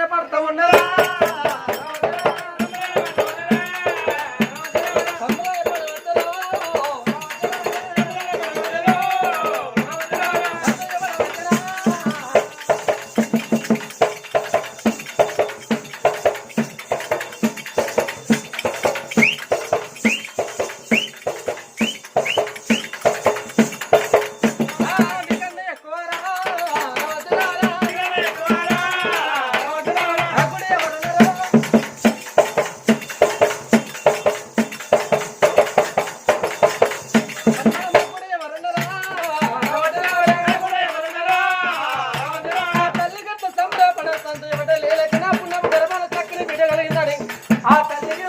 సంబరనే పడతా ఉన్నారా ఆ తల్లిని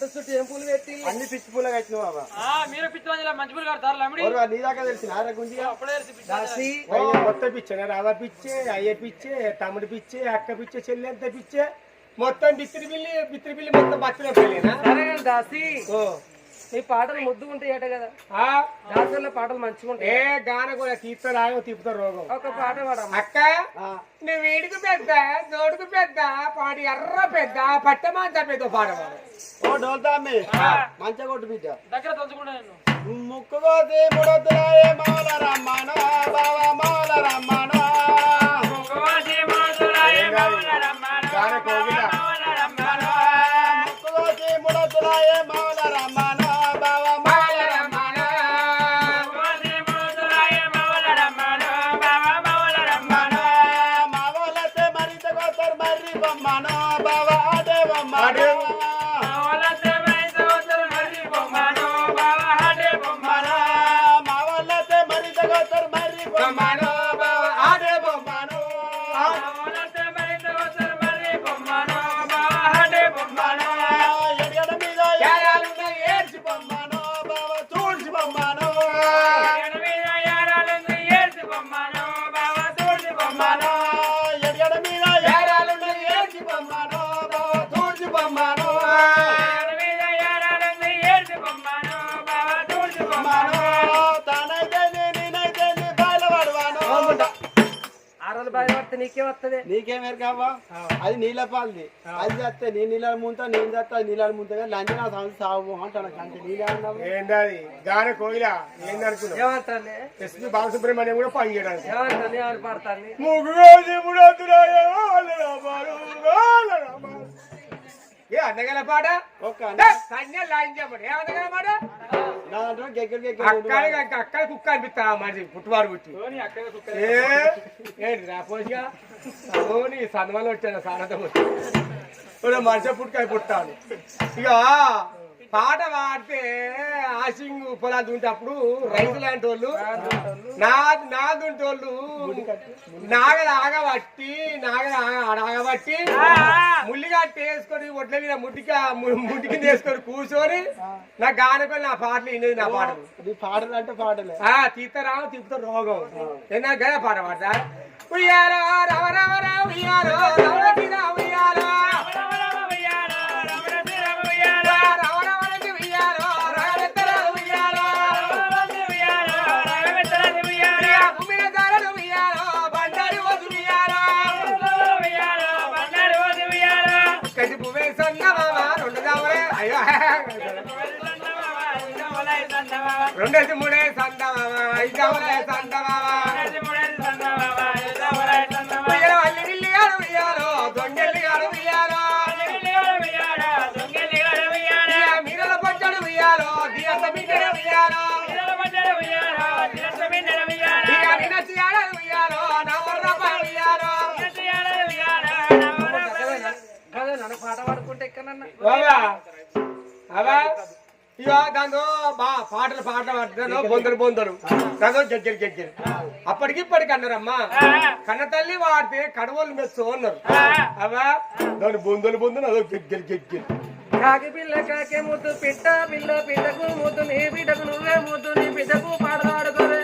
చుట్టు చుట్టూ ఏం పూలు పెట్టి? అన్ని పిచ్చి పూల కట్టినావు బాబా. మీరు పిచ్చి మంచిగా మంచి పూలు కడతారు లమిడి ఎవరు నీ దాకా తెలిసిన ఆరా గుంజిగా అప్పుడే తెలిసి పిచ్చి దాసి అయ్య మొత్తం పిచ్చే రాధ పిచ్చే అయ్య పిచ్చే తమ్ముడు పిచ్చే అక్క పిచ్చే చెల్లి అంత పిచ్చే మొత్తం బిత్తిరి బిల్లి బిత్తిరి బిల్లి మొత్తం బతిన పెళ్ళేనా? సరే కానీ దాసి ఓ. నీ పాటలు ముద్దు ఉంటాయట కదా. ఆ, దాసుల పాటలు మంచిగా ఉంటాయి. ఏ గాన కూడా తీస్తా రాగో తిప్పుతా రోగం. ఒక పాట పాడమ్మ. అక్క నువ్వు వీడికి పెద్ద నోడుకు పెద్ద పాడి ఎర్ర పెద్ద పట్టమాంత పెద్ద పాడవాడు ఓ డోల్తామ్మి మంచిగా కొట్టు బిడ్డ. దగ్గర తంచుకుంటా నేను. ముక్కు కోసి ముడొద్దురాయే మాల రమ్మన బావ మాల అదే నీకే వస్తుంది నీకేం ఎరకావా అది నీళ్ళ పాలది. అది చేస్తే నీ నీళ్ళ ముంత నేను చేస్తా అది నీళ్ళ ముంత కానీ లంచ్ నా సంవత్సరం సాగు అంటాను. అంటే నీళ్ళే అన్నావు. ఏంటది గాన కోగిల ఏందనుకున్నావు? ఏమంటాను ఎస్పి బాలసుబ్రహ్మణ్యం కూడా పని చేయడానికి. ఏమంటాను పాడతాను రామాలు. ఏ అన్నగల పాట? అక్కడ కుక్క అనిపిస్తా మనిషి పుట్టువాడు పుట్టి. ఏంటి రా పోసిగా ఓని సన్మానం వచ్చాను సారథ మనిషి పుట్టుకాయ పుట్టాను ఇక పాట పాడితే ఆసింగ్ పొలాలు దుంటప్పుడు రైతు లాంటి వాళ్ళు నా నా దుంటోళ్ళు నాగలు ఆగబట్టి నాగలు ఆగ- ఆగబట్టి ముల్లి కట్టి వేసుకొని ఒడ్ల మీద ముట్టికి ముట్టికి వేసుకొని కూర్చొని నా గానకొని నా పాటలు వినేది నా పాటలు పాటలు అంటే పాటలే ఆ తీతరావు తిప్పుతో రోగం ఎన్నా గదా పాట పాడతా రవ రవ రవ ఉయ్యాలో రవ రెండేసి మూడే సందవా ఐదవలే సందవా పాట పాడుకుంటే ఎక్కడన్నా? పాటలు పాటలు పడతాను బొందరు బొందరు. దాంతో జడ్జలు జడ్జలు అప్పటికి ఇప్పటికి అన్నారమ్మా. కన్న తల్లి వాడితే కడవలు మెస్సు అన్నారు. అవా దాని బొందలు బొందరు అదో జడ్జలు జడ్జలు కాకి పిల్ల కాకే ముద్దు పిట్ట పిల్ల పిల్లకు ముద్దు నీ బిడ్డకు నువ్వే ముద్దు నీ బిడ్డకు పాడదాడుకోరే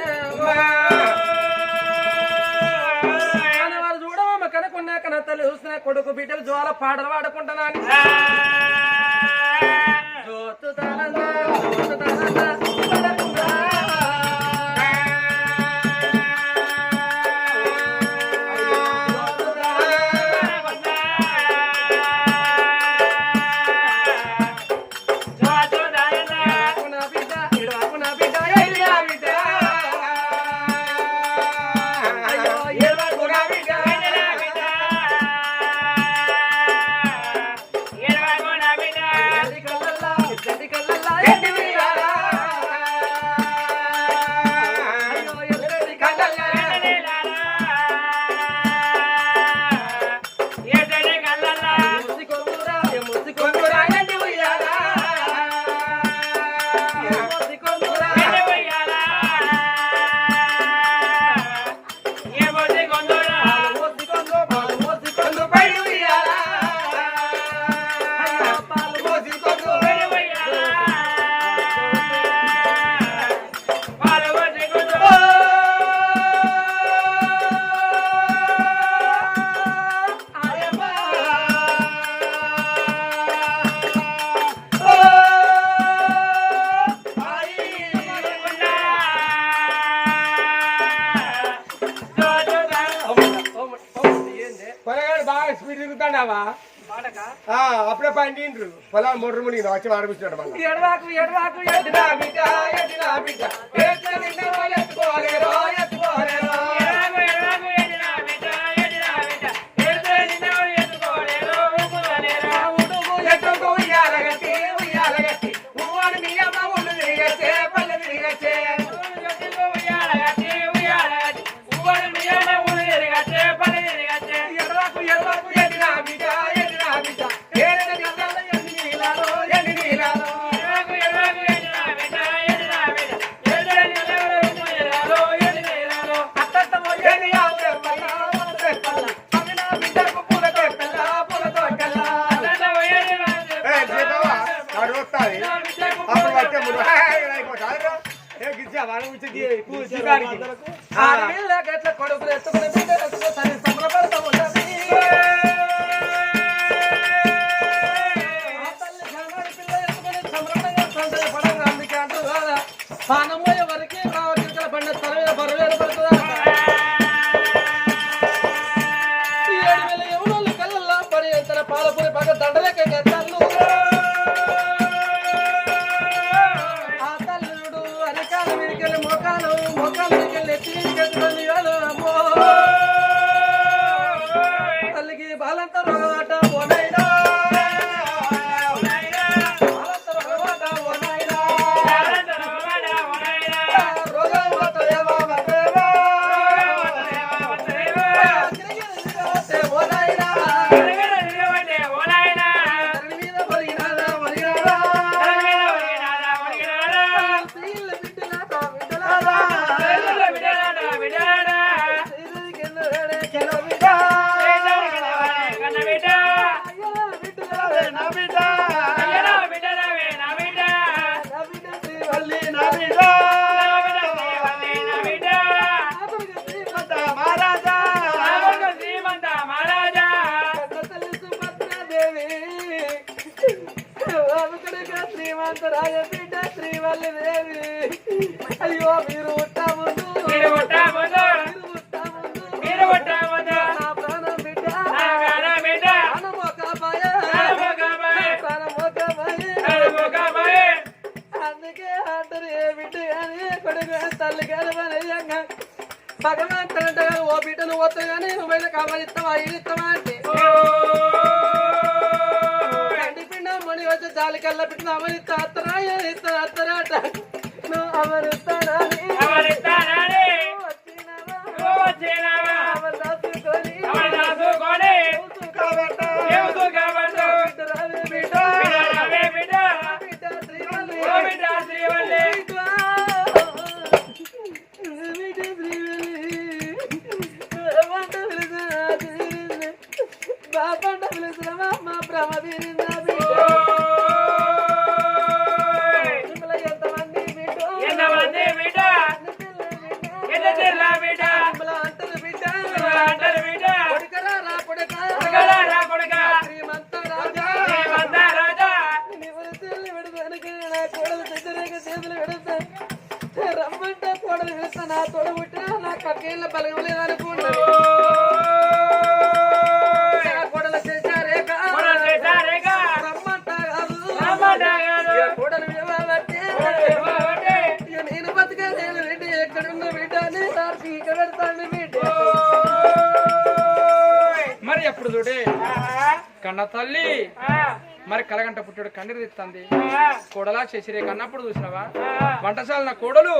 చూడమ్మ కనుకున్నా కన తల్లి చూసిన కొడుకు బిడ్డలు జ్వాల పాటలు పాడుకుంటున్నాను. తో తో తానా తో తానా పండిండ్రు పొలాలు మొర్రు మునిగి వచ్చి ఆడిపిస్తున్నాడు పాలపూరి పక్క దండలేక కాలు కళ్ళ పెట్టిన అమరి తాతరా తాతరాట. నువ్వు అమరుతారా కోడలు దగ్గరగా చేతులు పెడతాను రమ్మంటే కోడలు పెడతా నా తోడ పుట్టినా నా కక్కేళ్ళ బలగలేదు అనుకున్నాను కోడలు చేశారే రమ్మంటా కాదు. కోడలు ఇవ్వాలంటే నేను బతికే నేను మరి ఎప్పుడు చూడే? కన్న తల్లి. మరి కలగంట పుట్టాడు కన్నీరు తిత్తంది. కోడలా శశిరే కన్నప్పుడు చూసినావా? వంటశాల నా కోడలు?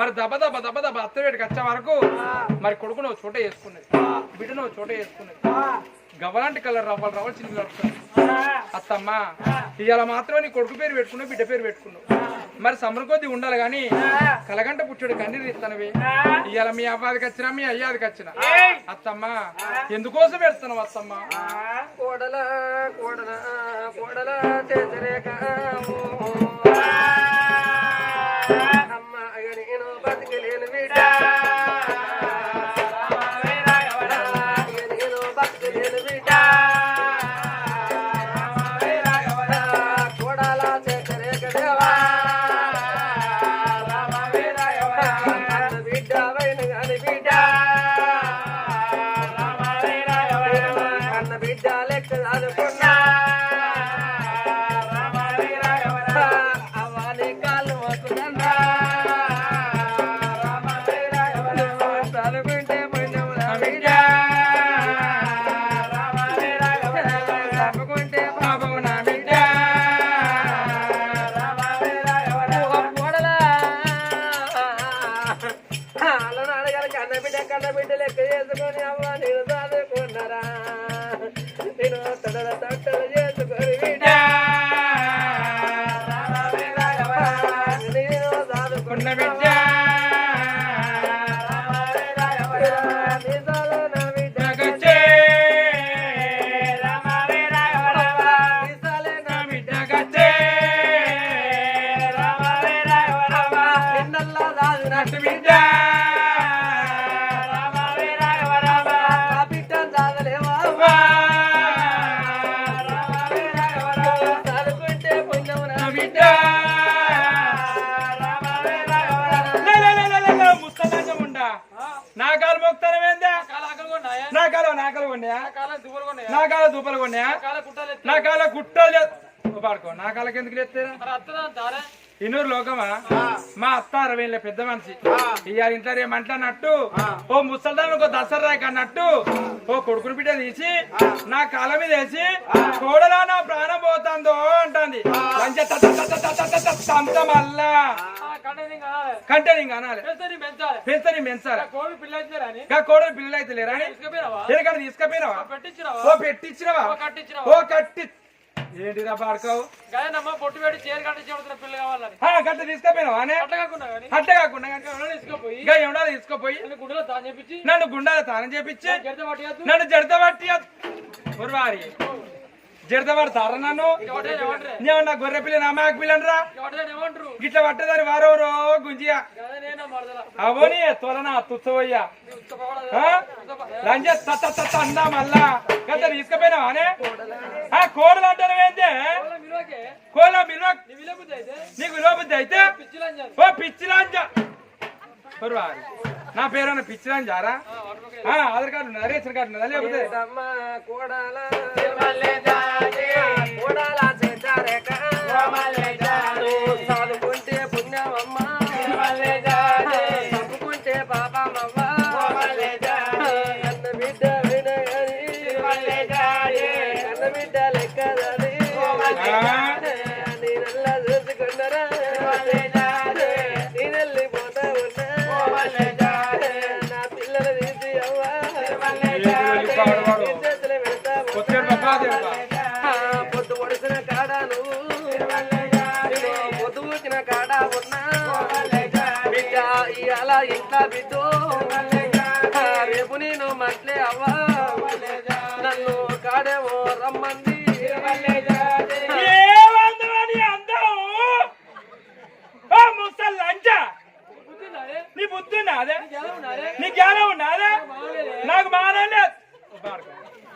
మరి దబ దబ దబ దబ అత్తవేడికి వచ్చే వరకు మరి కొడుకును చోట వేసుకున్నది బిడ్డను చోట వేసుకున్నది గవ్వలాంటి కలర్ రవ్వలు రవ్వలు చిన్న అత్తమ్మ ఇవాళ మాత్రమే నీ కొడుకు పేరు పెట్టుకున్నావు బిడ్డ పేరు పెట్టుకున్నావు. మరి సమరం కొద్ది ఉండాలి కానీ కలగంట పుట్టాడు కన్నీరు ఇస్తానవి ఇవాళ మీ అవ్వాదికి వచ్చినా మీ అయ్యాదికి వచ్చినా. అత్తమ్మ ఎందుకోసం పెడుతున్నావు అత్తమ్మ? కోడల కోడల. పొడలా తెచరేకాము నాకాలు మొక్తానమేందా నాకాల నాకలు కొన్నాయా నాకాల దూపలు కొన్నాయా నాకాల కుట్టాలు పాడుకో నాకాలకి ఎందుకు లేస్తారా ఇన్నూరు లోకమా? మా అత్త అరవై పెద్ద మనిషి. ఇవాళ ఇంట్లో ఏమంటానట్టు ఓ ముసల్దాన్ ఒక దసరా అన్నట్టు ఓ కొడుకుని బిడ్డ తీసి నా కాళ్ళ మీద వేసి కోడలా నా ప్రాణం పోతుందో అంటుంది. మళ్ళా కంటేనింగ్ అనాలి. పెంచని పెంచాలి. కోడి పిల్లలు అయితే లేరా ఎందుకంటే పెట్టించినవా? ఓ పెట్టించినవా? ఓ కట్టి ఏంటిరా పాడుకోవు గాయనమ్మ పొట్టు పెట్టి చీర కట్టించి కొడుతున్న పిల్ల కావాలని. ఆ, గట్ట తీసుకపోయినావా అనే? అట్లా కాకుండా కానీ. అట్ట కాకుండా ఎవరైనా తీసుకుపోయి. ఇంకా ఎవడా తీసుకుపోయి. నన్ను గుడిలో తాను చెప్పించి నన్ను గుండాల తానం చేపించి. జడిత నన్ను జడత పట్టి ఉర్వారి జడతపడతారా నన్ను? నా గొర్రె పిల్ల నా మేక పిల్లనరా గిట్ల పట్టదారి వారెవరో గుంజియా. అవని త్వరన తుచ్చబోయ్యా లంజ తత్త తత్త అందా మళ్ళా. కదా తీసుకుపోయినావానే కోడలు. అంటారు ఏంటే కోళ్ళ విలువ నీకు విలువ బుద్ధి అయితే? ఓ పిచ్చి లంజ. నా పేరు పిచ్చిలాంజారా ఆ, ఆధార్ కార్డు ఉన్నదా? రేషన్ కార్డు ఉన్నదా? లేకపోతే బిడ్డు రేపు నేను మట్లే అవ్వా నన్ను కాడేమో రమ్మంది. నీ బుద్ధి ఉన్నదే నీ జ్ఞానం ఉన్నదే? నాకు మానం లేదు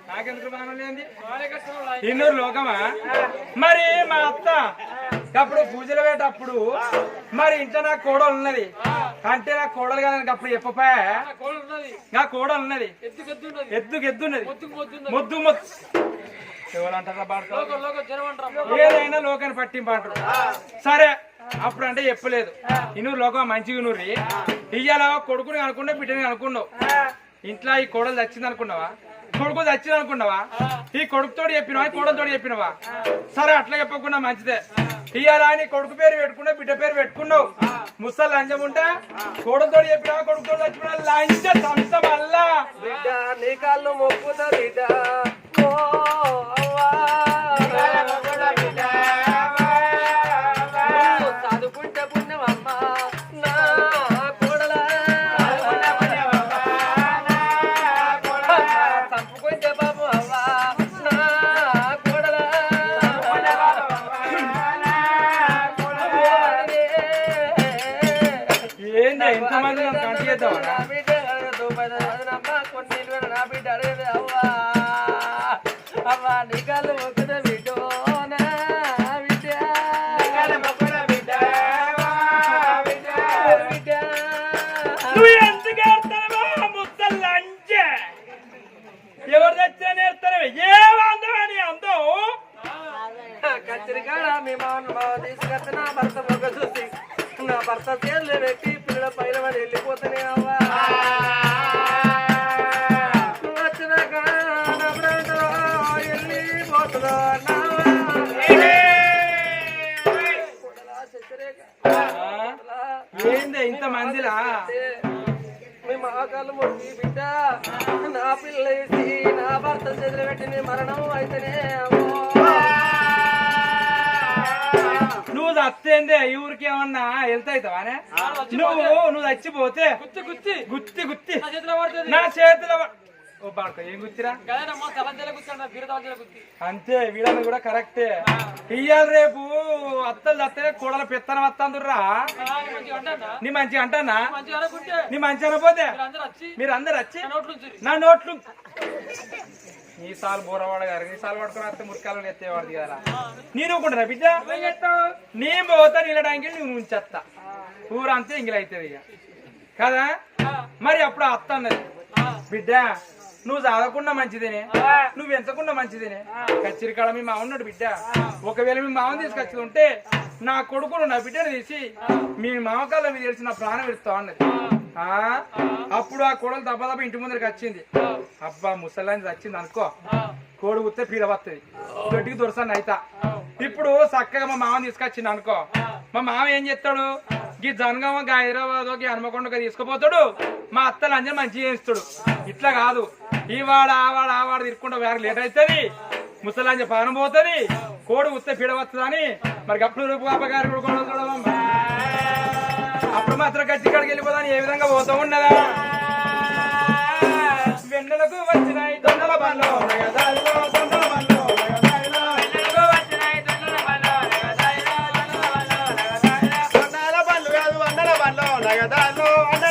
నాకెందుకు మానం లేని ఇన్నూరు లోకమా? మరి మా అత్త అప్పుడు పూజలు పెట్టప్పుడు మరి ఇంట్లో నాకు కోడలు ఉన్నది. అంటే నాకు కోడలు కదా అప్పుడు ఉన్నది. ఇంకా కోడలు ఉన్నది. ఎద్దుకు ఎద్దున్నది మొద్దు మొద్దు ఏదైనా లోకాన్ని పట్టింపు అంటారు సరే అప్పుడు అంటే చెప్పలేదు ఇను లోకం మంచిగా నూరి ఇయ్యాల కొడుకుని అనుకున్నా బిడ్డని అనుకున్నావు. ఇంట్లో ఈ కోడలు చచ్చింది అనుకున్నావా? కొడుకు చచ్చింది అనుకున్నావా? ఈ కొడుకుతోటి చెప్పినవా? ఈ కోడలతోటి చెప్పినవా? సరే అట్లా చెప్పకుండా మంచిదే. ఇయ్యాల నీ కొడుకు పేరు పెట్టుకున్నావు బిడ్డ పేరు పెట్టుకున్నావు. ముసలి లంచం ఉంటా కోడలతో చెప్పినా కొడుకుతో చచ్చిపోయినా లంచం సంస్థ అల్లా. బిడ్డ నీ కాళ్ళు మొక్కుతా బిడ్డ. నువ్వు చస్తేందే ఈ ఊరికి ఏమన్నా వెళ్తా అవుతావానే నువ్వు నువ్వు చచ్చిపోతే గుత్తి గుత్తి. గుత్తి గుత్తి. నా చేతిలో ఓ బాడుకో ఏం గుత్తి అంతే వీళ్ళని కూడా కరెక్టే. ఇయ్యాల రేపు అత్తలు చస్తే కూడల పెత్తనం వస్తాందుర్రా నీ మంచి అంటానా? నీ మంచి అనపోతే మీరు అందరు వచ్చి నా నోట్లు. నా సార్లు బోరవాడ గారు నీ సార్లు పట్టుకుని వస్తే మురికాలను ఎత్తేవాడిది కదా నేను ఊరుకుంటున్నా బిడ్డ? ఏం చేస్తావు? నీ పోతా నీళ్ళడానికి నువ్వు ఉంచేస్తా ఊరంతా ఇంగిల్ అవుతుంది ఇక. కదా? మరి అప్పుడు అత్త అన్నది. బిడ్డ నువ్వు చదవకుండా మంచిదేనే. నువ్వు ఎంచకుండా మంచిదేనే. కచ్చిరికాడ మీ మామ ఉన్నాడు బిడ్డ. ఒకవేళ మీ మామని తీసుకొచ్చి ఉంటే నా కొడుకును నా బిడ్డను తీసి మీ మామకాల మీద తెలిసి నా ప్రాణం పెడతావు అన్నది. ఆ? అప్పుడు ఆ కోడలు దెబ్బ ఇంటి ముందరికి వచ్చింది. అబ్బా ముసలాన్ని వచ్చింది అనుకో. కోడి గుత్తే పీడ వస్తుంది గట్టికి దొరసాను అయితా. ఇప్పుడు చక్కగా మా మామని తీసుకొచ్చింది అనుకో. మా మామ ఏం చేస్తాడు? గీ జనగామ గా హైదరాబాద్ గీ హనుమకొండగా తీసుకుపోతాడు. మా అత్తలు అందరు మంచి చేయిస్తాడు. ఇట్లా కాదు. ఈ వాడ ఆ వాడ ఆ వాడ తిరుక్కుంటా వేరే లేట్ అవుతుంది ముసలాంజ పానం పోతుంది. కోడి ఉత్తే పీడ వస్తుందని మరి అప్పుడు రూపు పాప అప్పుడు మాత్రం గట్టి కాడికి వెళ్ళిపోదాని ఏ విధంగా పోతూ ఉన్నదా? వెన్నెలకు వచ్చినాయి దొండల పనులు బండ్లు వాళ్ళు నగదాలు వందల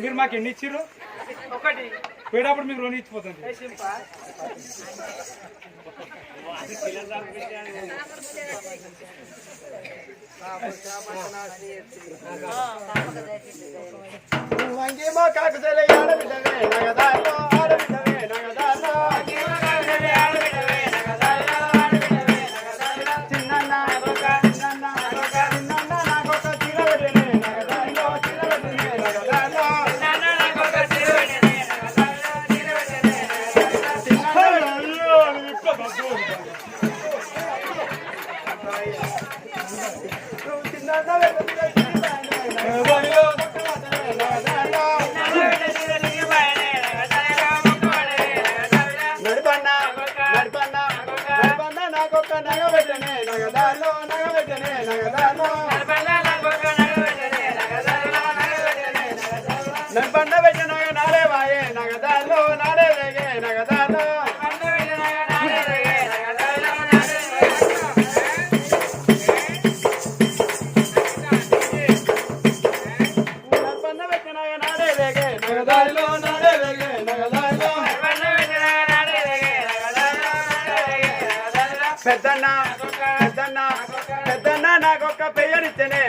మీరు మాకు ఎన్ని ఇచ్చిర్రు? ఒకటి. పోయేటప్పుడు మీకు రెండు ఇచ్చిపోతుంది తల ఆడబిడ్డవే నగదాలు ఆడబిడ్డవే నగదాలు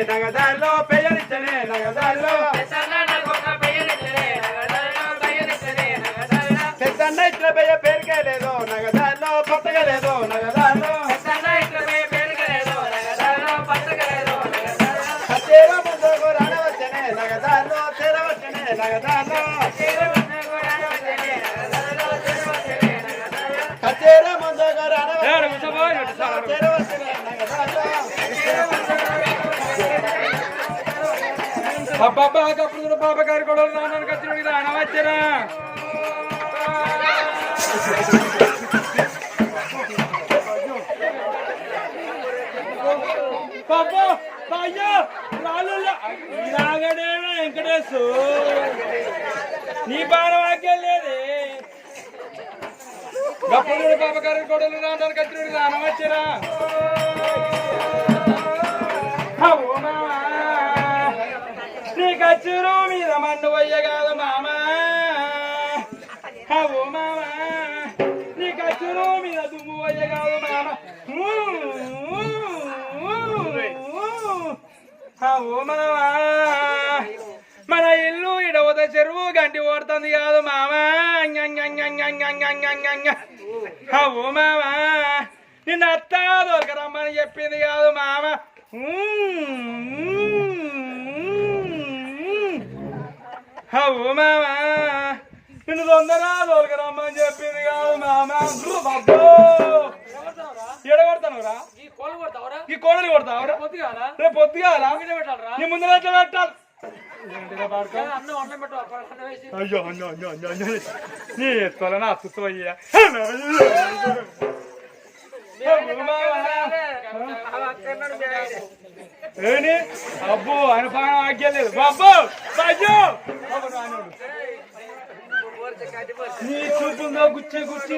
పెయ్యనిచ్చనే అబ్బాబ్బా అప్పుడు కూడా పాప గారి కూడా నాన్న కత్తిరోడికి రానవచ్చరా పాప అయ్యో రాళ్ళు ఇలాగడే వెంకటేశు. నీ బాణ వాక్యం లేదే. అప్పుడు కూడా పాప గారి కొడలు నాన్న కత్తిరోడికి రానవచ్చరా ఓ నీ కచ్చురు మీద మన్ను వయ్య కాదు మామా. ఓ మామా. నీ కచ్చురు మీద దుమ్ము వయ్య కాదు మామ. ఓ మామా. మన ఇల్లు ఇడవత చెరువు గంటి ఓడుతుంది కాదు మామా. ఓ మామా. నిన్న అత్త దొరకరమ్మని చెప్పింది కాదు మామ. ఓ మామ. నిన్ను తొందర దొరకరమ్మని చెప్పింది కాదు మామ. బాబో. ఎడగొడతాను రా ఈ కోడలు కొడతావు పొద్దుగాల? రేపు పొద్దుగాల? నీ ముందర ఎట్లా పెట్టాలి? అయ్యో అయ్యో అయ్యో అయ్యో అయ్యో. నీ ఎత్తుకోవాలని అత్తుతో అయ్యా. ఏని అబ్బో ఆయన ఆగ్యలేదు బాబు అయ్యో నీ చూపుందో గుచ్చి గుచ్చి